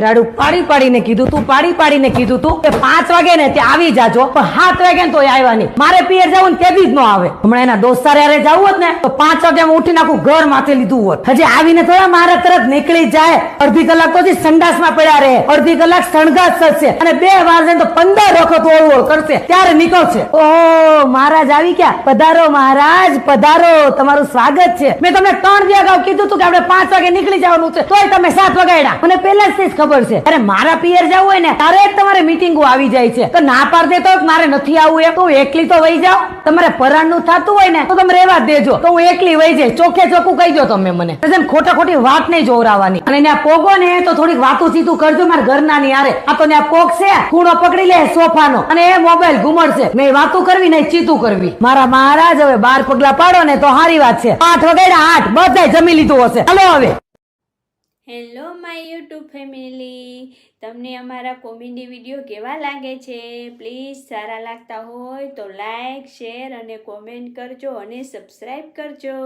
રાડું પાડી પાડીને કીધું તું, પાડી પાડીને કીધું તું કે પાંચ વાગે ને ત્યાં આવી જાજો, પણ સાત વાગે ને તો આવ્યા નહીં. મારે પિયર જવું ને તે બી જ ન આવે. હમણાં એના દોસ્તાર યારે જવું હોત ને, તો પાંચ વાગે હું ઉઠીને આખું ઘર માથે લીધું હોત. હજી આવીને થોડા મારા તરત નીકળી જાય. અડધી કલાક તો હજી સંડાસમાં પડ્યા રહે. અડધી કલાક સણગાસ થશે અને બે વાર તો પંદર વખત ઓળ ઓળ કરશે. ત્યારે નીકળશે. ઓ મહારાજ આવી ગયા. પધારો મહારાજ, પધારો. તમારું સ્વાગત છે. મેં તમને ત્રણ દી અગાઉ કીધું હતું કે આપણે પાંચ વાગે નીકળી જવાનું છે. તોય તમે સાત વાગ્યા મને પહેલા જ જ ખબર છે. અરે મારા પિયર જવું હોય ને, તારે તમારે મીટિંગો આવી જાય છે. તો ના પાડ દેતો મારે નથી આવવું એમ. તો એકલી તો વહી જાઓ તમારે પરાણનું થતું હોય ને, તો તમે રેવા દેજો. તો હું એકલી વહી જાય ચોખ્ખે ચોખ્ખું કહી દો તમે મને. ખોટા ખોટી વાત નહીં જોવરાવાની. અને ત્યાં પોગો ને, તો થોડીક વાતું ચીતું કરજો. મારા ઘરના ની આરે આ તો ત્યાં પોગ છે. ખૂણો પકડી લે સોફાનો. અને એ મોબાઈલ ગુમડશે મેં વાતું કરવી નહીં ચીતું કરવી. મારા મહારાજ હવે બાર પગલા પાડો ને, તો સારી વાત છે. આઠ વગેરે આઠ. બધા જમી લીધું હશે. હલો હવે. હેલો માય યુટ્યુબ ફેમિલી તમને અમારા કોમેડી વીડિયો કેવા લાગે છે? પ્લીઝ સારા લાગતા હોય તો લાઈક શેર અને કોમેન્ટ કરજો અને સબસ્ક્રાઈબ કરજો.